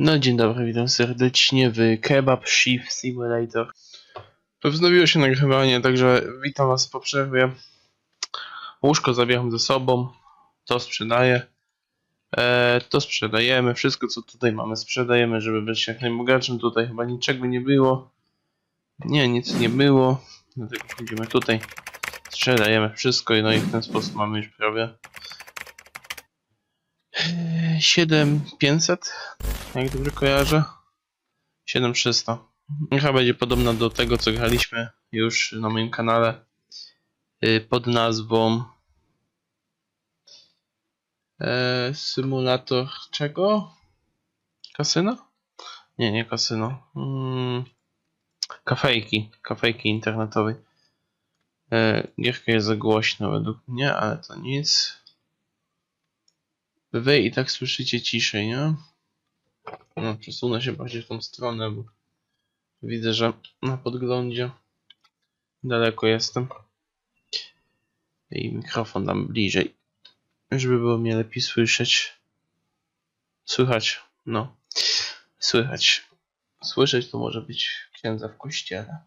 No dzień dobry, witam serdecznie w Kebab Shift Simulator. Wznowiło się nagrywanie, także witam was po przerwie. Łóżko zabieram ze sobą, to sprzedaję. E, to sprzedajemy, wszystko co tutaj mamy sprzedajemy, żeby być jak najbogatszym. Tutaj chyba niczego nie było. Nie, nic nie było, dlatego wchodzimy tutaj. Sprzedajemy wszystko no i w ten sposób mamy już prawie 7500 jak dobrze kojarzę. 7300. Chyba będzie podobna do tego, co graliśmy już na moim kanale yy, pod nazwą e, Symulator czego? Kasyno? Nie, nie kasyno. Mm, kafejki. Kafejki internetowej. E, gierka jest za głośno według mnie, ale to nic. Wy i tak słyszycie ciszej, nie? No, przesunę się bardziej w tą stronę, bo widzę, że na podglądzie daleko jestem. I mikrofon dam bliżej, żeby było mnie lepiej słyszeć. Słychać, no. Słychać. Słyszeć to może być księdza w kościele.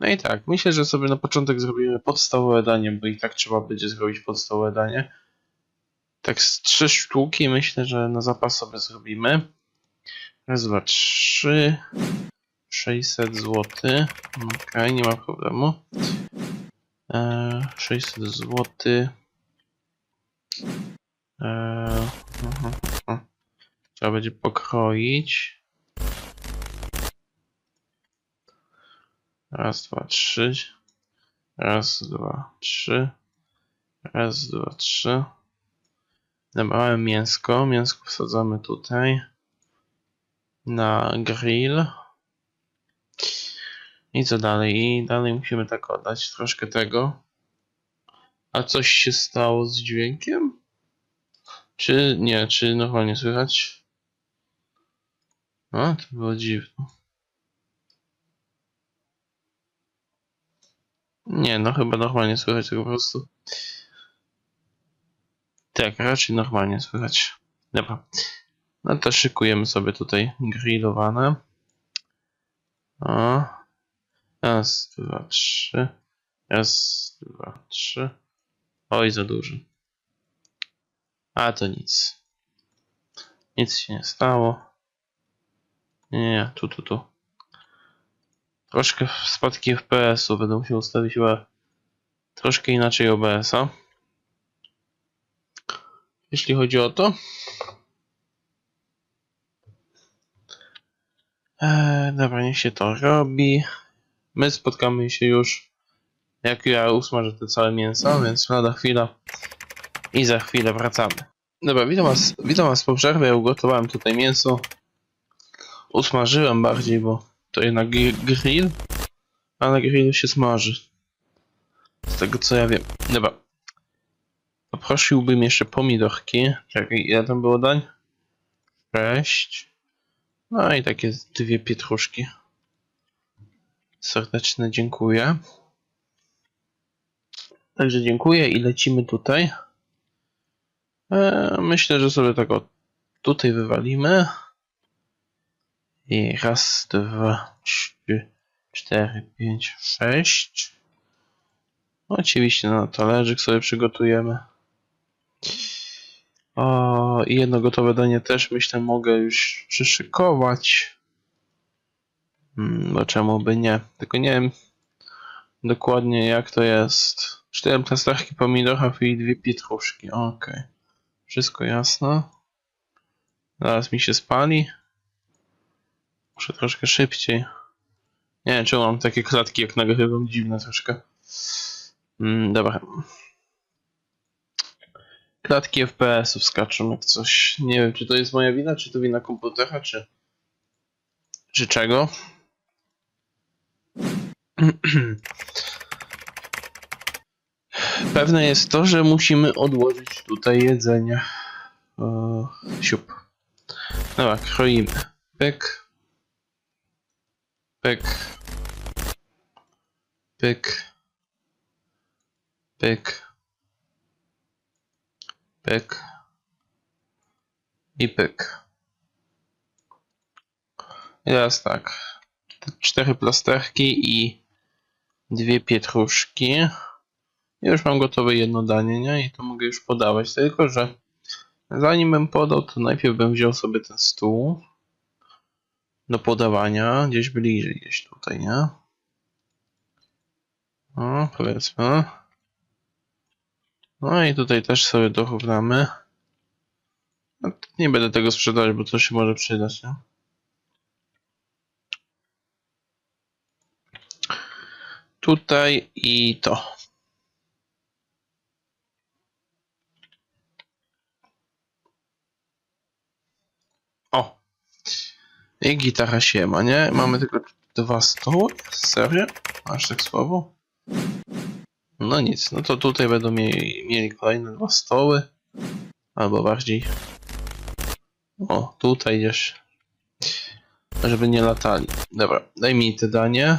No i tak, myślę, że sobie na początek zrobimy podstawowe danie, bo i tak trzeba będzie zrobić podstawowe danie. Tak z trzy sztuki myślę, że na zapas sobie zrobimy. Raz, dwa, trzy. 600 zł. Ok, nie ma problemu. Eee, 600 zł. Eee, aha, aha. Trzeba będzie pokroić. Raz, dwa, trzy. Raz, dwa, trzy. Raz, dwa, trzy. Dobra, mięsko. Mięsko wsadzamy tutaj. Na grill. I co dalej? I dalej musimy tak oddać troszkę tego. A coś się stało z dźwiękiem? Czy nie? Czy normalnie słychać? A, to było dziwne. Nie, no chyba normalnie słychać tego po prostu. Tak, raczej normalnie słychać. Dobra. No to szykujemy sobie tutaj grillowane. O. Raz, dwa, trzy. Raz, dwa, trzy. Oj, za duży. A to nic. Nic się nie stało. Nie, nie, tu, tu, tu. Troszkę spadki FPS-u. Będę musiał ustawić chyba troszkę inaczej OBS-a. Jeśli chodzi o to. Eee, dobra, niech się to robi. My spotkamy się już, jak ja usmażę te całe mięso, więc lada chwila i za chwilę wracamy. Dobra, witam was, witam was po przerwie. Ja ugotowałem tutaj mięso. Usmażyłem bardziej, bo to jednak gri- grill, a na grillu się smaży. Z tego co ja wiem. Dobra. Poprosiłbym jeszcze pomidorki. Czekaj, ile tam było dań? Sześć. No i takie dwie pietruszki. Serdeczne dziękuję. Także dziękuję i lecimy tutaj. E, myślę, że sobie tak o tutaj wywalimy. I raz, dwa, trzy, cztery, pięć, sześć. Oczywiście na talerzyk sobie przygotujemy. O, i jedno gotowe danie też myślę mogę już przyszykować. Hmm, bo czemu by nie? Tylko nie wiem dokładnie jak to jest. Cztery plastachki pomidorów i dwie pietruszki. Okej. Wszystko jasno. Zaraz mi się spali. Muszę troszkę szybciej. Nie wiem, czemu mam takie klatki jak nagrywam. Dziwne troszkę. Mm, dobra. Klatki FPS-ów skaczą jak coś. Nie wiem, czy to jest moja wina, czy to wina komputera, czy... Czy czego? Pewne jest to, że musimy odłożyć tutaj jedzenie. O, siup. Dobra, kroimy. Pyk. Pyk. Pyk. Pyk. Pyk. I pyk. I teraz tak. Cztery plasterki i dwie pietruszki. I już mam gotowe jedno danie, nie? I to mogę już podawać. Tylko, że zanim bym podał, to najpierw bym wziął sobie ten stół do podawania. Gdzieś bliżej, gdzieś tutaj, nie? No, powiedzmy. No i tutaj też sobie dorównamy. No, nie będę tego sprzedawać, bo to się może przydać, nie? Tutaj i to. O! I gitara się ma, nie? Mamy tylko dwa stoły? Serio? Aż tak słabo? No nic, no to tutaj będą mieli, mieli kolejne dwa stoły. Albo bardziej. O, tutaj gdzieś. Żeby nie latali. Dobra, daj mi te danie.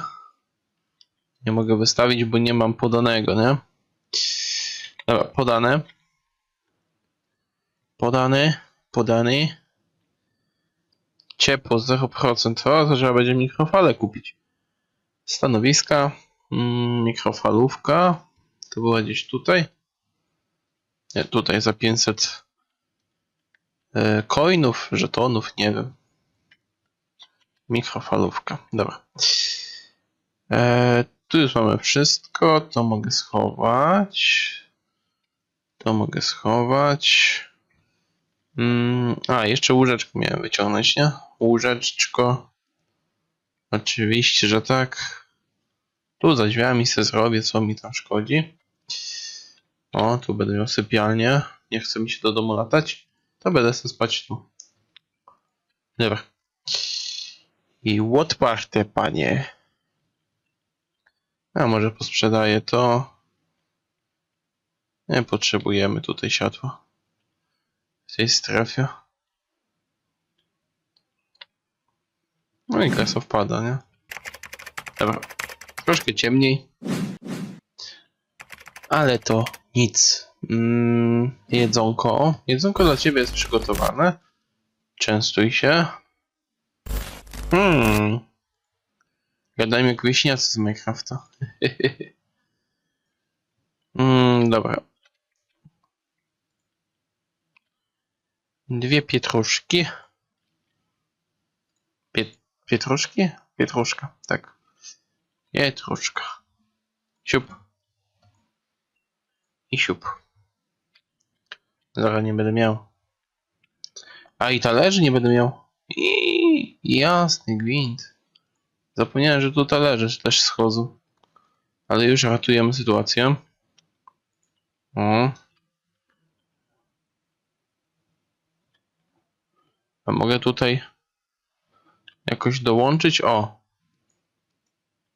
Nie mogę wystawić, bo nie mam podanego, nie? Dobra, podane. Podany, podany. Ciepło 0%. O, to trzeba będzie mikrofalę kupić. Stanowiska. Mm, mikrofalówka. To była gdzieś tutaj. Nie, tutaj za 500 e, coinów, żetonów, nie wiem. Mikrofalówka. Dobra. E, tu już mamy wszystko. To mogę schować. To mogę schować. Mm, a, jeszcze łóżeczko miałem wyciągnąć, nie? Łóżeczko. Oczywiście, że tak. Tu za drzwiami se zrobię, co mi tam szkodzi. O, tu będę miał sypialnię. Nie chce mi się do domu latać. To będę sobie spać tu. Dobra. I odparte, panie. A może posprzedaję to. Nie potrzebujemy tutaj światła. W tej strefie. No i kasa wpada, nie? Dobra. Troszkę ciemniej. Ale to nic. Mm, jedzonko. Jedzonko dla ciebie jest przygotowane. Częstuj się. Hmm. Gadajmy jak wieśniacy z Minecrafta. mm, dobra. Dwie pietruszki. Piet pietruszki? Pietruszka, tak. Pietruszka. Siup. I siup. Zaraz nie będę miał. A i talerzy nie będę miał. I jasny gwint. Zapomniałem, że tu talerze też schodzą. Ale już ratujemy sytuację. O. A mogę tutaj jakoś dołączyć? O.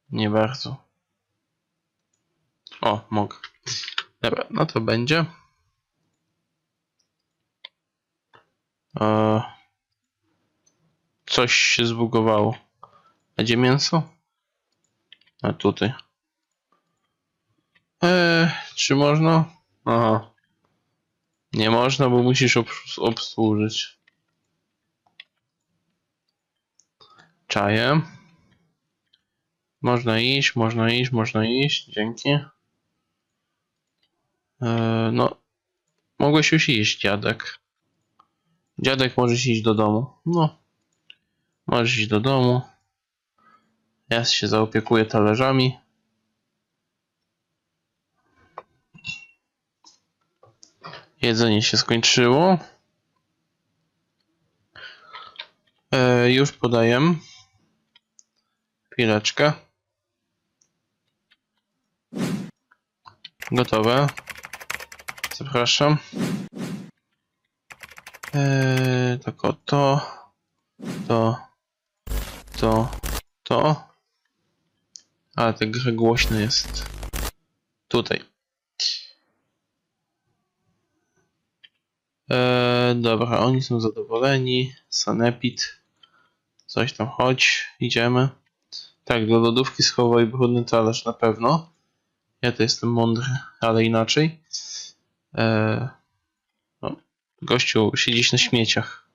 Nie bardzo. O, mogę. Dobra, no to będzie. E, coś się zbugowało. A gdzie mięso? A tutaj. Eee, czy można? Aha. Nie można, bo musisz obs- obsłużyć. Czaję. Można iść, można iść, można iść. Dzięki. Eee, no. Mogłeś już iść, dziadek. Dziadek, możesz iść do domu. No. Możesz iść do domu. Ja się zaopiekuję talerzami. Jedzenie się skończyło. E, już podaję. Chwileczkę. Gotowe. Zapraszam. E, tak o to. To. To. To. Ale ta gra głośna jest. Tutaj. Eee, dobra, oni są zadowoleni. Sanepid. Coś tam, chodź, idziemy. Tak, do lodówki schowaj brudny talerz na pewno. Ja to jestem mądry, ale inaczej. Eee, no, gościu, siedzisz na śmieciach.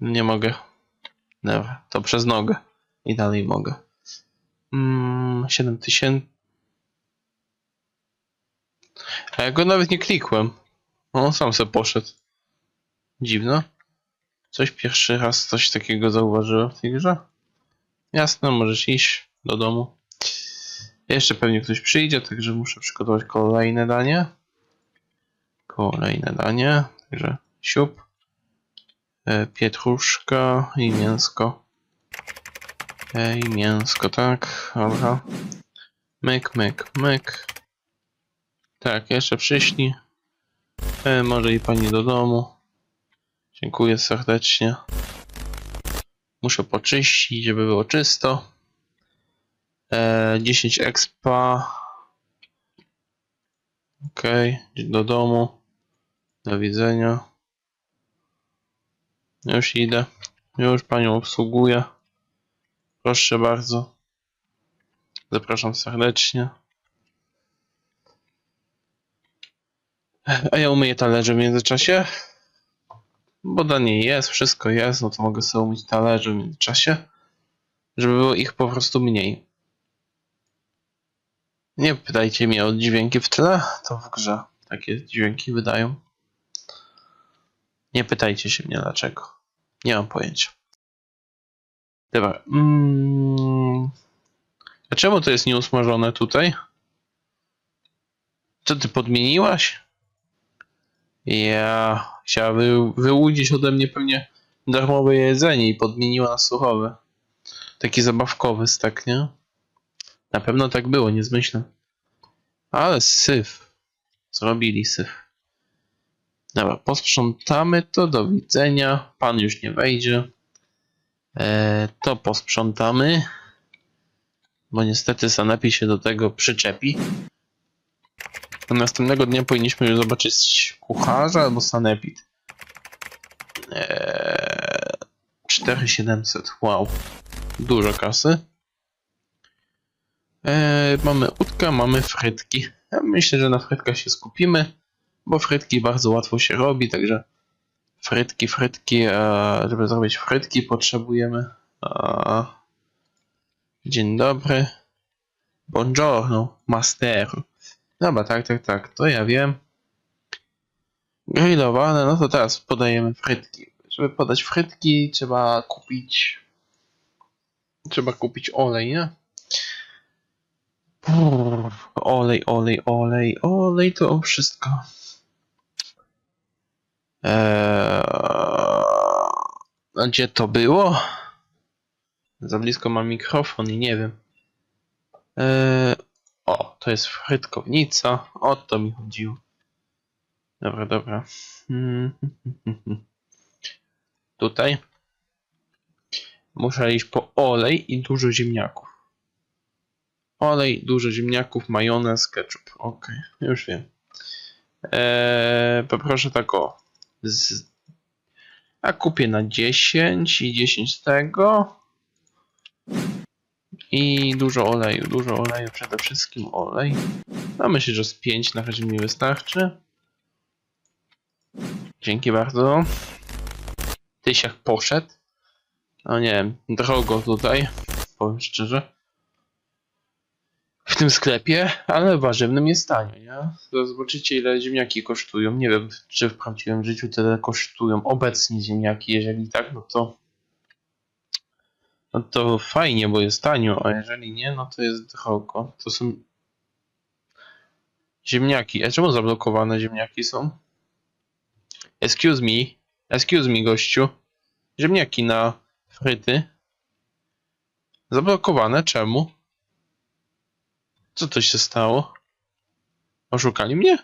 Nie mogę. Dobra, to przez nogę. I dalej mogę. Mm, 7000. A ja go nawet nie klikłem. On sam se poszedł. Dziwno. Coś pierwszy raz coś takiego zauważyłem w tej grze. Jasne, możesz iść do domu. Jeszcze pewnie ktoś przyjdzie, także muszę przygotować kolejne danie. Kolejne danie. Także siup. E, pietruszka i mięsko. E, I mięsko, tak. Dobra. Myk, myk, myk. Tak, jeszcze przyszli. E, może i pani do domu. Dziękuję serdecznie. Muszę poczyścić, żeby było czysto. E, 10 expa. Okej, do domu. Do widzenia. Już idę. Już panią obsługuję. Proszę bardzo. Zapraszam serdecznie. A ja umyję talerze w międzyczasie. Bo danie jest, wszystko jest, no to mogę sobie umyć talerze w międzyczasie. Żeby było ich po prostu mniej. Nie pytajcie mnie o dźwięki w tle, to w grze takie dźwięki wydają. Nie pytajcie się mnie dlaczego. Nie mam pojęcia. Dobra. Mm. A czemu to jest nieusmażone tutaj? Co ty podmieniłaś? Ja chciała wy, wyłudzić ode mnie pewnie darmowe jedzenie i podmieniła na suchowe. Taki zabawkowy stak, nie? Na pewno tak było, nie zmyślę. Ale syf. Zrobili syf. Dobra, posprzątamy to, do widzenia. Pan już nie wejdzie. E, to posprzątamy. Bo niestety Sanepi się do tego przyczepi. Następnego dnia powinniśmy już zobaczyć kucharza albo Sanepid. Eee, 4700, wow. Dużo kasy. Eee, mamy udka, mamy frytki. Ja myślę, że na frytkach się skupimy, bo frytki bardzo łatwo się robi, także frytki, frytki, e, żeby zrobić frytki potrzebujemy. E, dzień dobry. Buongiorno, master. Dobra, tak, tak, tak, to ja wiem. Grillowane, no to teraz podajemy frytki. Żeby podać frytki, trzeba kupić. Trzeba kupić olej, nie? Olej, olej, olej, olej to wszystko. Eee, gdzie to było? Za blisko mam mikrofon i nie wiem. Eee, o, to jest frytkownica. O to mi chodziło. Dobra, dobra. Hmm, Tutaj. Muszę iść po olej i dużo ziemniaków. Olej, dużo ziemniaków, majonez, ketchup. Ok, już wiem. Eee, poproszę tak o. Z... A kupię na 10 i 10 z tego. I dużo oleju, dużo oleju, przede wszystkim olej. A myślę, że z 5 na razie mi wystarczy. Dzięki bardzo. Tysiak poszedł. No nie wiem, drogo tutaj, powiem szczerze. W tym sklepie, ale warzywnym jest tanio, nie? Zobaczycie ile ziemniaki kosztują. Nie wiem, czy w prawdziwym życiu tyle kosztują obecnie ziemniaki. Jeżeli tak, no to no to fajnie, bo jest tanio, a jeżeli nie, no to jest drogo. To są ziemniaki. A czemu zablokowane ziemniaki są? Excuse me. Excuse me, gościu. Ziemniaki na fryty. Zablokowane, czemu? Co to się stało? Oszukali mnie?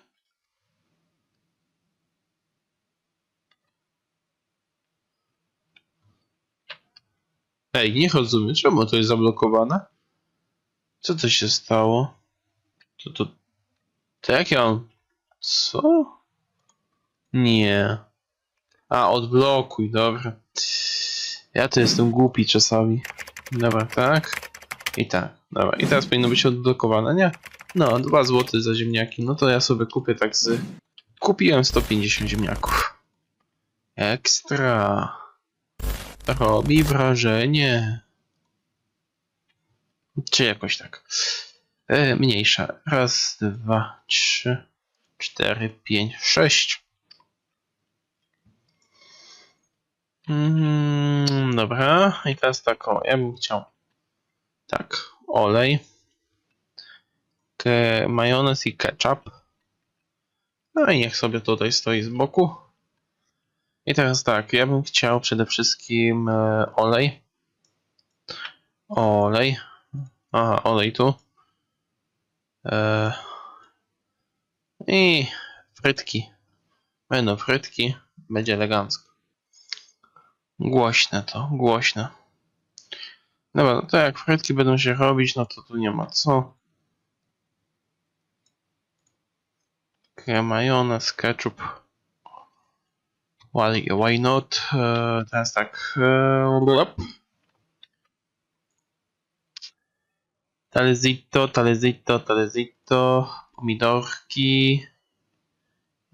Ej, nie rozumiem, czemu to jest zablokowane? Co to się stało? To to... To jak ja mam... Co? Nie. A, odblokuj, dobra. Ja to jestem głupi czasami. Dobra, tak. I tak. Dobra, i teraz powinno być odblokowane, nie? No, 2 zł za ziemniaki. No to ja sobie kupię tak z... Kupiłem 150 ziemniaków. Ekstra. robi wrażenie. Czy jakoś tak. E, mniejsza. Raz, dwa, trzy, cztery, pięć, sześć. Mm, dobra, i teraz tak, o, ja bym chciał tak, olej, majonez i ketchup. No i niech sobie tutaj stoi z boku. I teraz tak, ja bym chciał przede wszystkim e, olej. Olej. Aha, olej tu. E, I frytki. Będą frytki. Będzie elegancko. Głośne to, głośne. Dobra, no to jak frytki będą się robić, no to tu nie ma co. Krem, majonez, ketchup. Why, why not? E, teraz tak. E, blop. Talezito, talezito, talezito. Pomidorki.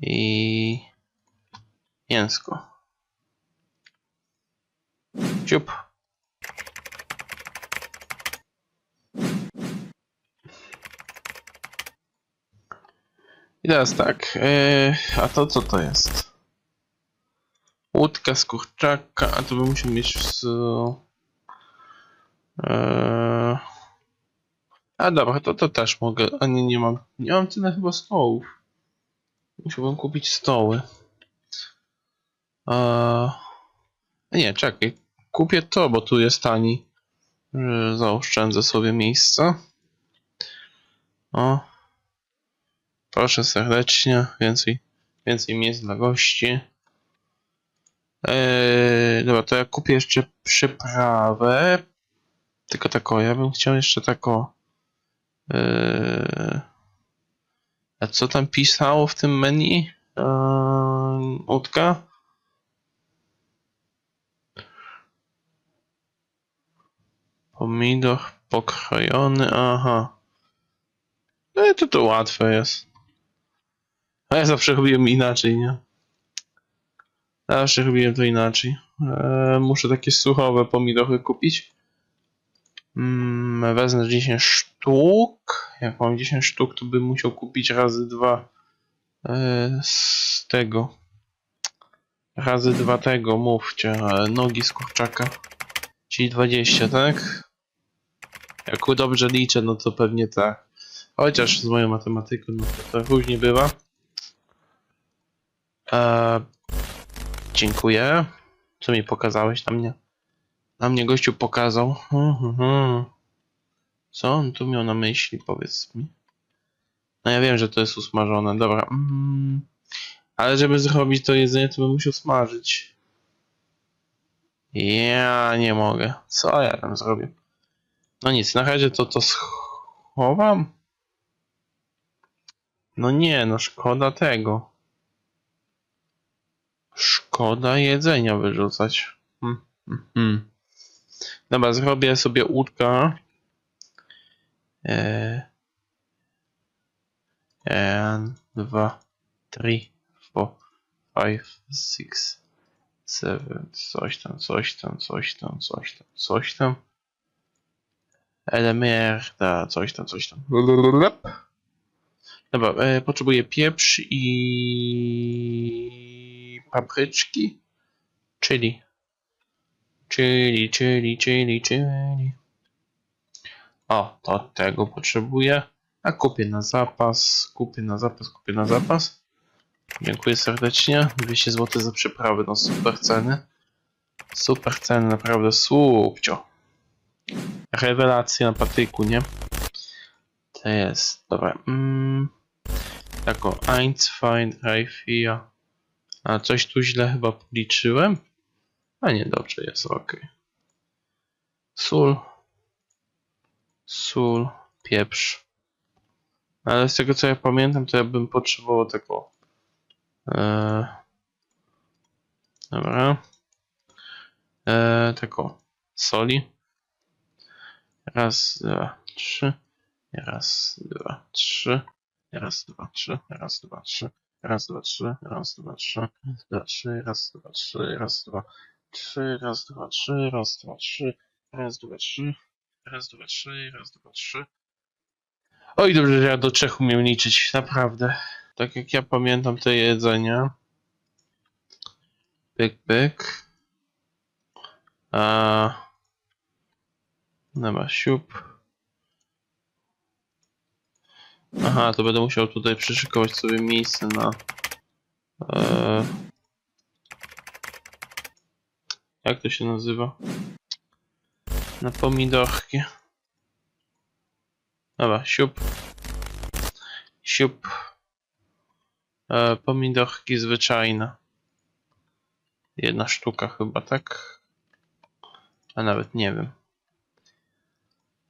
I mięsko. Ciup. I teraz tak, e, a to co to jest? Łódka z kurczaka, a to bym musiał mieć w... E, a dobra, to, to też mogę, a nie, nie mam, nie mam tyle chyba stołów. Musiałbym kupić stoły. E, nie, czekaj, kupię to, bo tu jest tani. Zaoszczędzę sobie miejsce. O. Proszę serdecznie, więcej, więcej miejsc dla gości. Eee, dobra, to ja kupię jeszcze przyprawę. Tylko taką, ja bym chciał jeszcze taką. Eee, a co tam pisało w tym menu? Eee? Pomidor pokrojony, aha. No i to to łatwe jest. A ja zawsze robiłem inaczej, nie? Zawsze robiłem to inaczej. Eee, muszę takie suchowe pomidory kupić. Mm, wezmę 10 sztuk. Jak mam 10 sztuk, to bym musiał kupić razy dwa eee, z tego. Razy dwa tego, mówcie. e, Nogi z kurczaka. Czyli 20, tak? Jak dobrze liczę, no to pewnie tak. Chociaż z moją matematyką, no to, to różnie bywa. Eee, dziękuję. Co mi pokazałeś na mnie? Na mnie gościu pokazał. Mhm, mhm. Co on tu miał na myśli, powiedz mi. No ja wiem, że to jest usmażone, dobra. Mm. Ale żeby zrobić to jedzenie, to bym musiał smażyć. Ja nie mogę. Co ja tam zrobię? No nic, na razie to to schowam. No nie, no szkoda tego. Szkoda jedzenia wyrzucać. Hmm, hmm, hmm. Dobra, zrobię sobie łódka. Eee. And, dwa, three, four, five, six, seven, coś tam, coś tam, coś tam, coś tam, coś tam. Elemerda, coś tam, coś tam. Dobra, e, potrzebuję pieprz i papryczki, czyli, czyli, czyli, czyli, czyli. O, to tego potrzebuję. A kupię na zapas, kupię na zapas, kupię na zapas. Dziękuję serdecznie. 200 zł za przyprawy, no super ceny. Super ceny, naprawdę słupcio. Rewelacja na patyku, nie? To jest, dobra. Mm. Tak o, 1, 2, 3, 4. A coś tu źle chyba policzyłem? A nie, dobrze jest, ok. Sól. Sól, pieprz. Ale z tego co ja pamiętam, to ja bym potrzebował tego. Eee, dobra. Eee, tego. Soli. Raz, dwa, trzy. Raz, dwa, trzy. Raz, dwa, trzy. Raz, dwa, trzy. Raz, dwa, trzy. Raz, dwa, trzy. Dwa, trzy. Raz, dwa, trzy. Raz, dwa. trzy, raz, dwa, trzy, raz, dwa, trzy, raz, dwa, trzy, raz, dwa, trzy, raz, dwa, trzy. Oj, dobrze, że ja do trzech umiem liczyć, naprawdę. Tak jak ja pamiętam te jedzenia. Pyk, pyk. A... Dobra, siup. Aha, to będę musiał tutaj przyszykować sobie miejsce na... E... Jak to się nazywa? Na pomidorki. Dobra, siup. Siup. E, pomidorki zwyczajne. Jedna sztuka chyba, tak? A nawet nie wiem.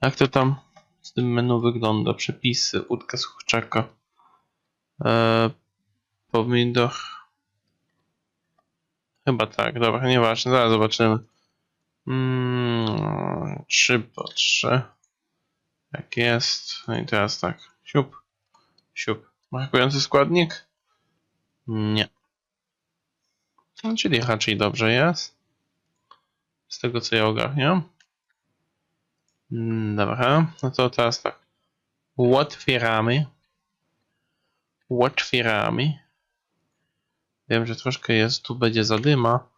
Jak to tam z tym menu wygląda? Przepisy, łódka z kurczaka. E, pomidor. Chyba tak, dobra, nieważne, zaraz zobaczymy. Mm, 3 po 3. Jak jest. No i teraz tak. Siup. Siup. Brakujący składnik? Nie. No, czyli raczej dobrze jest. Z tego co ja ogarniam. Mm, Dobra, no to teraz tak. Otwieramy. Otwieramy. Wiem, że troszkę jest, tu będzie zadyma,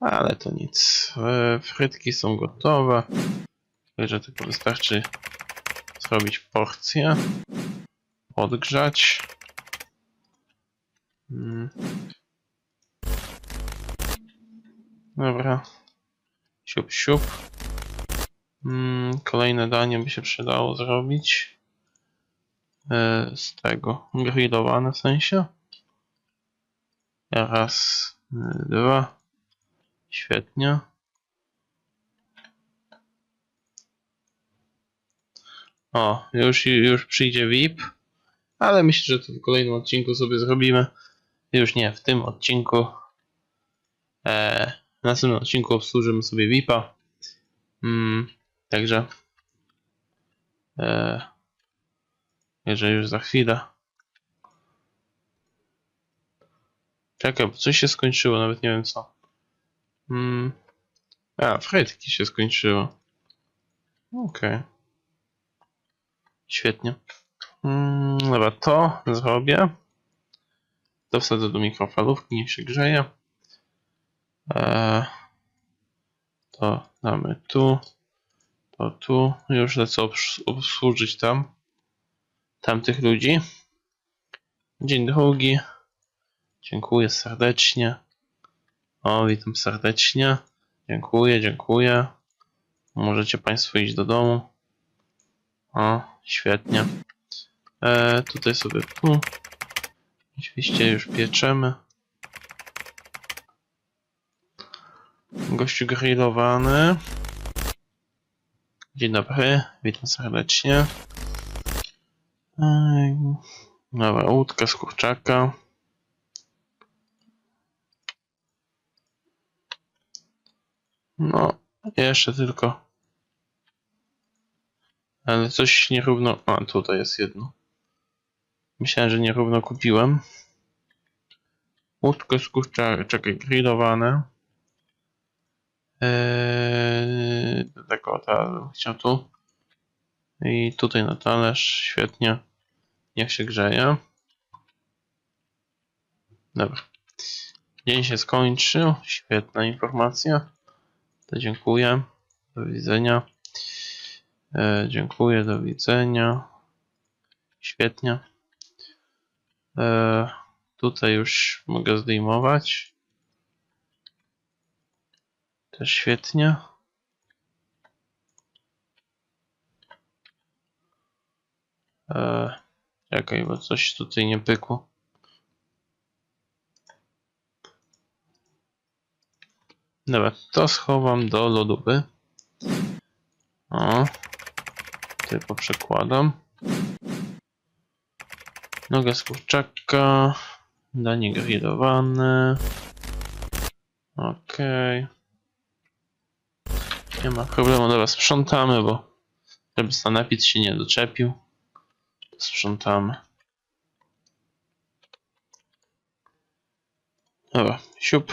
ale to nic. E, Frytki są gotowe. Że tylko wystarczy zrobić porcję. Odgrzać. Mm. Dobra. Siup, siup. Mm, kolejne danie by się przydało zrobić. E, z tego. Grillowane w sensie. Raz, dwa. Świetnie. O, już, już przyjdzie VIP. Ale myślę, że to w kolejnym odcinku sobie zrobimy. Już nie w tym odcinku. E, w następnym odcinku obsłużymy sobie VIPa. Mm, także. E, jeżeli już za chwilę. Czekaj, bo coś się skończyło, nawet nie wiem co. Mm. A, frytki się skończyło. Okej. Świetnie. Mm, dobra, to zrobię. To wsadzę do mikrofalówki, niech się grzeje. Eee, to damy tu. To tu. Już lecę obs- obsłużyć tam. Tamtych ludzi. Dzień drugi. Dziękuję serdecznie. O, witam serdecznie. Dziękuję, dziękuję. Możecie Państwo iść do domu. O, świetnie. E, tutaj sobie tu. Oczywiście już pieczemy. Gościu grillowany. Dzień dobry, witam serdecznie. Dobra, łódka z kurczaka. No, jeszcze tylko. Ale coś nierówno. A, tutaj jest jedno. Myślałem, że nierówno kupiłem. Łódko z kurczaka, grillowane. Eee, tak o, teraz bym chciał tu. I tutaj na talerz, świetnie. Niech się grzeje. Dobra. Dzień się skończył. Świetna informacja. To dziękuję. Do widzenia. E, dziękuję, do widzenia. Świetnie. E, tutaj już mogę zdejmować. Też świetnie. E, czekaj, bo coś tutaj nie pykło. Dobra, to schowam do lodówy. O, tutaj poprzekładam. Noga z kurczaka. Danie grillowane. Okej nie ma problemu. Dobra, sprzątamy, bo żeby sanepid się nie doczepił. Sprzątamy. Dobra, siup.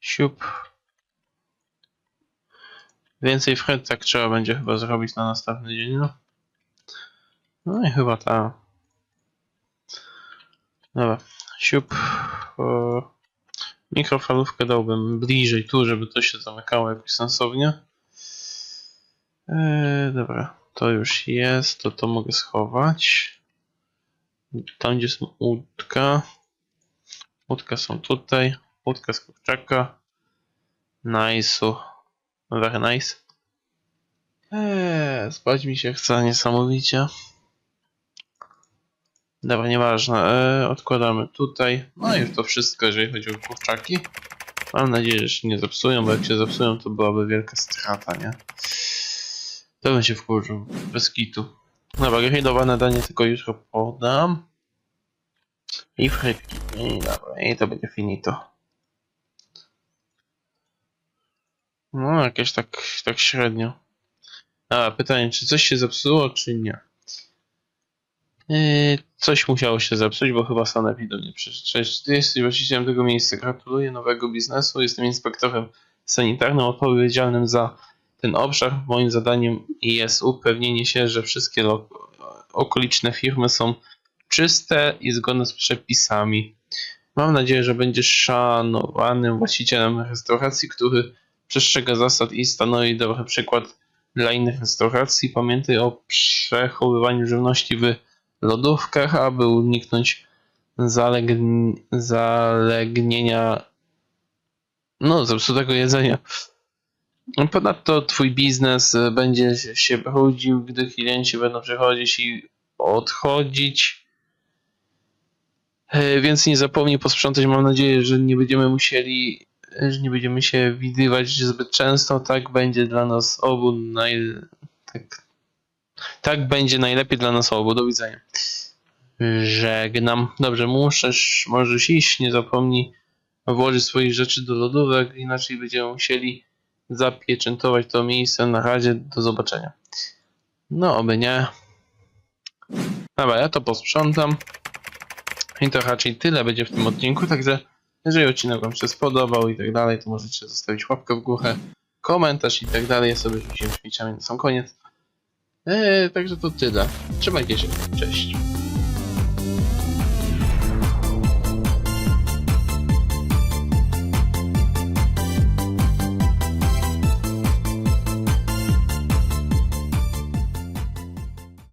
Siup. Więcej tak trzeba będzie chyba zrobić na następny dzień, no. No i chyba ta. Dobra, siup. O mikrofalówkę dałbym bliżej tu, żeby to się zamykało jakoś sensownie. Eee, dobra, to już jest, to to mogę schować. Tam gdzie są łódka. Łódka są tutaj. Łódka z kurczaka. Nice'u. Very nice. Eee, spać mi się chce niesamowicie. Dobra, nieważne. Eee, odkładamy tutaj. No i to wszystko, jeżeli chodzi o kurczaki. Mam nadzieję, że się nie zepsują, bo jak się zepsują, to byłaby wielka strata, nie? To bym się wkurzył. Bez kitu. Dobra, grillowane danie tylko jutro podam. I frytki. I dobra, i to będzie finito. No, jakieś tak, tak średnio. A, pytanie, czy coś się zepsuło, czy nie? Yy, coś musiało się zepsuć, bo chyba Sanepidu nie przyszedł. Cześć, ty jesteś właścicielem tego miejsca. Gratuluję nowego biznesu. Jestem inspektorem sanitarnym odpowiedzialnym za ten obszar. Moim zadaniem jest upewnienie się, że wszystkie okoliczne firmy są czyste i zgodne z przepisami. Mam nadzieję, że będziesz szanowanym właścicielem restauracji, który przestrzega zasad i stanowi dobry przykład dla innych restauracji. Pamiętaj o przechowywaniu żywności w lodówkach, aby uniknąć zalegn- zalegnienia no, zepsutego jedzenia. Ponadto twój biznes e, będzie się brudził, gdy klienci będą przychodzić i odchodzić. E, Więc nie zapomnij posprzątać. Mam nadzieję, że nie będziemy musieli, że nie będziemy się widywać zbyt często. Tak będzie dla nas obu naj... tak, tak będzie najlepiej dla nas obu. Do widzenia. Żegnam. Dobrze, muszę, możesz iść. Nie zapomnij włożyć swoich rzeczy do lodówek, inaczej będziemy musieli zapieczętować to miejsce na razie. Do zobaczenia. No, oby nie. Dobra, ja to posprzątam. I to raczej tyle będzie w tym odcinku, także jeżeli odcinek Wam się spodobał i tak dalej, to możecie zostawić łapkę w górę, komentarz i tak dalej. Ja sobie rzuciłem śmieciami na sam koniec. Eee, także to tyle. Trzymajcie się. Cześć.